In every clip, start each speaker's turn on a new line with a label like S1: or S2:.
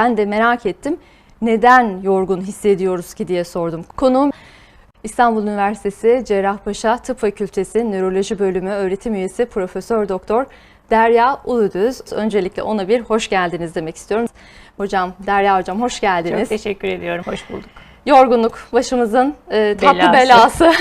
S1: Ben de merak ettim. Neden yorgun hissediyoruz ki diye sordum. Konuğum İstanbul Üniversitesi Cerrahpaşa Tıp Fakültesi Nöroloji Bölümü öğretim üyesi Profesör Doktor Derya Uludüz. Öncelikle ona bir hoş geldiniz demek istiyorum. Hocam, Derya Hocam hoş geldiniz.
S2: Çok teşekkür ediyorum. Hoş bulduk.
S1: Yorgunluk başımızın e, tatlı
S2: Belası.
S1: belası.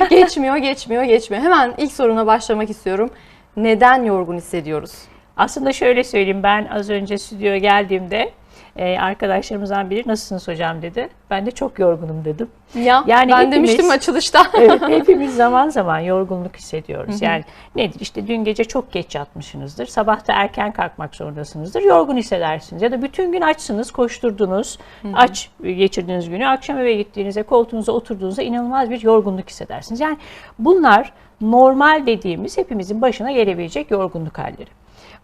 S1: geçmiyor, geçmiyor, geçmiyor. Hemen ilk soruna başlamak istiyorum. Neden yorgun hissediyoruz?
S2: Aslında şöyle söyleyeyim. Ben az önce stüdyoya geldiğimde e, arkadaşlarımızdan biri nasılsınız hocam dedi. Ben de çok yorgunum dedim.
S1: Ya
S2: Yani
S1: ben
S2: hepimiz-
S1: demiştim açılışta.
S2: Evet, hepimiz zaman zaman yorgunluk hissediyoruz. Yani nedir? İşte dün gece çok geç yatmışsınızdır. Sabah da erken kalkmak zorundasınızdır. Yorgun hissedersiniz. Ya da bütün gün açsınız, koşturdunuz. Aç geçirdiğiniz günü. Akşam eve gittiğinizde, koltuğunuza oturduğunuzda inanılmaz bir yorgunluk hissedersiniz. Yani bunlar normal dediğimiz hepimizin başına gelebilecek yorgunluk halleri.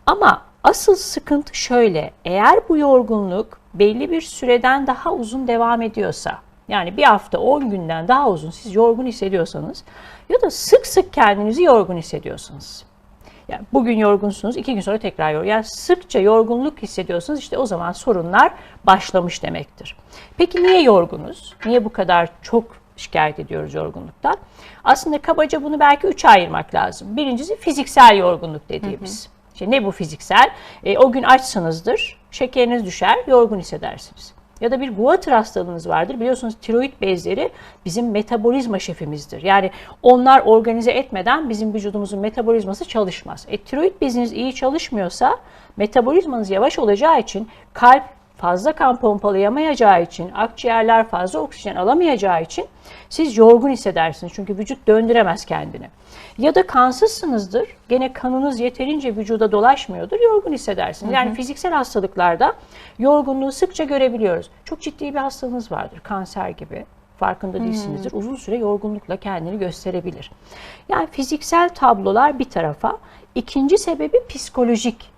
S2: Ama asıl sıkıntı şöyle. Eğer bu yorgunluk belli bir süreden daha uzun devam ediyorsa, yani bir hafta 10 günden daha uzun siz yorgun hissediyorsanız ya da sık sık kendinizi yorgun hissediyorsanız. Yani bugün yorgunsunuz, iki gün sonra tekrar yorgun. Yani sıkça yorgunluk hissediyorsanız işte o zaman sorunlar başlamış demektir. Peki niye yorgunuz? Niye bu kadar çok şikayet ediyoruz yorgunluktan? Aslında kabaca bunu belki üçe ayırmak lazım. Birincisi fiziksel yorgunluk dediğimiz. İşte ne bu fiziksel? E, o gün açsınızdır, şekeriniz düşer, yorgun hissedersiniz. Ya da bir guatr hastalığınız vardır. Biliyorsunuz tiroid bezleri bizim metabolizma şefimizdir. Yani onlar organize etmeden bizim vücudumuzun metabolizması çalışmaz. E, tiroid beziniz iyi çalışmıyorsa metabolizmanız yavaş olacağı için kalp fazla kan pompalayamayacağı için, akciğerler fazla oksijen alamayacağı için siz yorgun hissedersiniz. Çünkü vücut döndüremez kendini. Ya da kansızsınızdır. Gene kanınız yeterince vücuda dolaşmıyordur. Yorgun hissedersiniz. Yani fiziksel hastalıklarda yorgunluğu sıkça görebiliyoruz. Çok ciddi bir hastalığınız vardır. Kanser gibi farkında değilsinizdir. Uzun süre yorgunlukla kendini gösterebilir. Yani fiziksel tablolar bir tarafa. İkinci sebebi psikolojik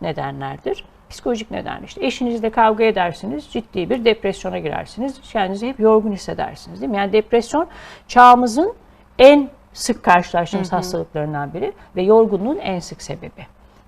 S2: nedenlerdir. Psikolojik neden işte eşinizle kavga edersiniz, ciddi bir depresyona girersiniz, kendinizi hep yorgun hissedersiniz değil mi? Yani depresyon çağımızın en sık karşılaştığımız hastalıklarından biri ve yorgunluğun en sık sebebi.